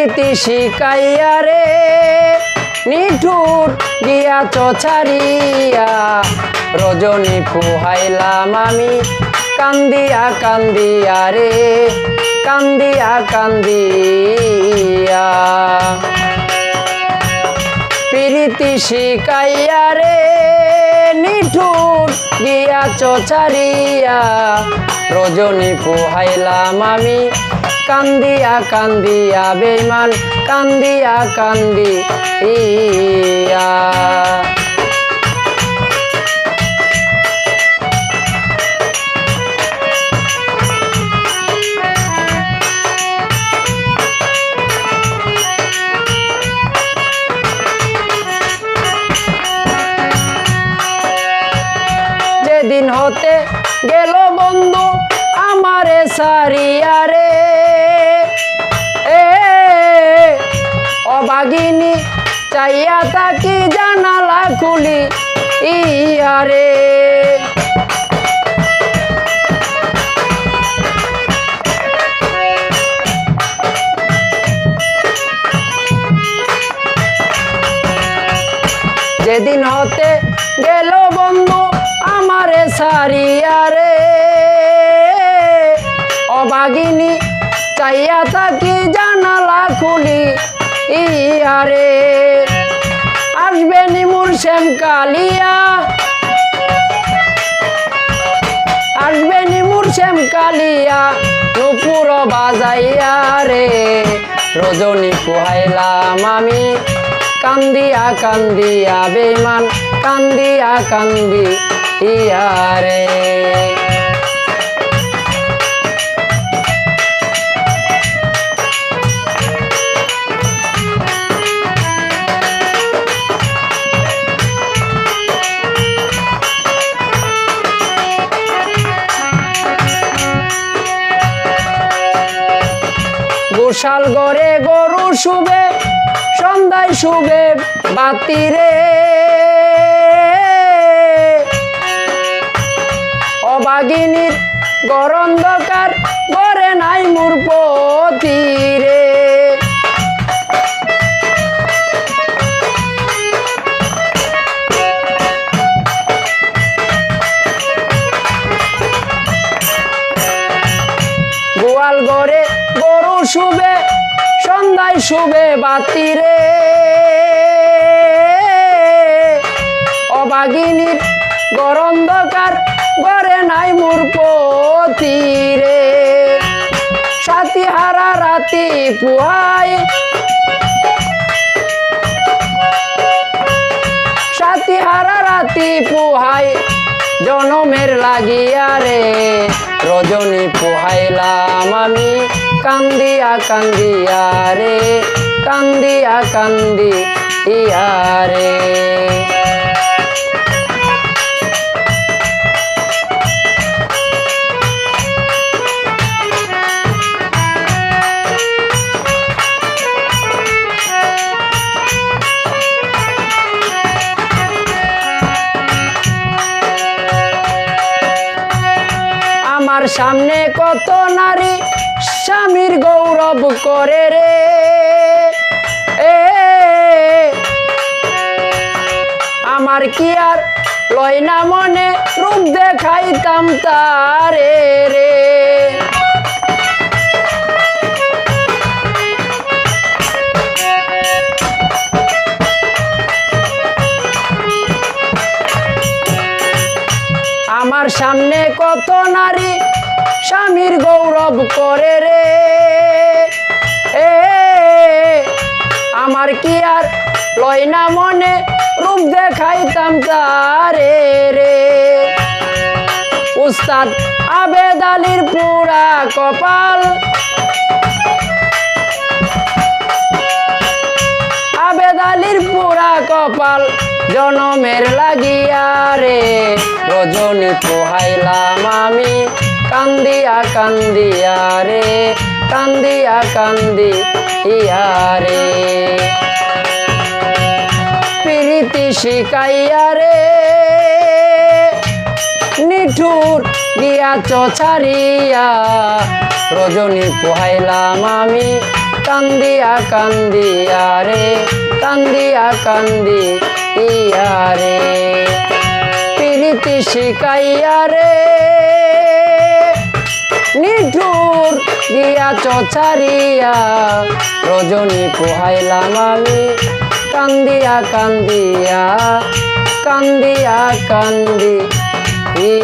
প্রীতি শিকাইয়া রে, নিঠুর গিয়াছ ছাড়িয়া। রজনী পুহাইলাম আমি, কান্দিয়া কান্দিয়া রে, কান্দিয়া কান্দিয়া। প্রীতি শিকাইয়া রে, নিঠুর গিয়াছ ছাড়িয়া। রজনী পোহাইলাম আমি কান্দিয়া কান্দিয়া বেইমান কান্দিয়া কান্দি যেদিন হতে গেল বন্ধু আমারে সারিয়া রে। অবাগিনী চাইয়া তাকি জানালা খুলি, ইয়ারে। যেদিন হতে গেল বন্ধু আমারে সারিয়া রে। অবাগিনী চাইয়া থাকি জানালা খুলি ইয়ারে আসবে নিমুর শ্যাম কালিয়া। আসবে নিমুর শ্যাম কালিয়া, নুপুর বাজাইয়া রে। রজনী পোহাইলাম আমি, কান্দিয়া কান্দিয়া বেমান কান্দিয়া কান্দি ইয়ারে গোশাল গড়ে গরু শুবে সন্ধ্যায় শুবে বাতিরে। অবাগিনীর গরন্ধকার গড়ে নাই মোর শুবে সন্ধ্যায় শুবে বাতিরে। অবাগিনীর গরন্ধকার গড়ে নাই মোর পতিরে। সাথী হারা রাতি পুহাই সাথী হারা রাতি পুহাই জনমের লাগিয়া রে। রজনী পোহাইলাম আমি। কান্দিয়া কান্দিয়া রে কান্দিয়া কান্দি ইয়ারে আমার সামনে কত নারী স্বামীর গৌরব করে রে? আমার কি আর লয় না মনে রূপ দেখাইতাম তারে রে? আমার সামনে কত নারী স্বামীর গৌরব করে রে? এ, আমার কি আর লয় না মনে রূপ দেখাইতাম তারে রে? উস্তাদ আবেদ আলীর পুরা কপাল। আবেদ আলীর পুরা কপাল জনমের লাগিয়া রে। রজনী পোহাইলাম আমি। কান্দিয়া কান্দিয়া রে, কান্দিয়া কান্দি ইয়ারে প্রীতি শিকাইয়া রে, নিঠুর গিয়াছ ছাড়িয়া রজনী পোহাইলাম আমি, কান্দিয়া কান্দিয়া রে, কান্দিয়া কান্দি ইয়া প্রীতি শিকাইয়া রে। নিঠুর গিয়া চছারিয়া রজনী পোহাইলাম আমি। কান্দিয়া কান্দিয়া কান্দিয়া কান্দি ই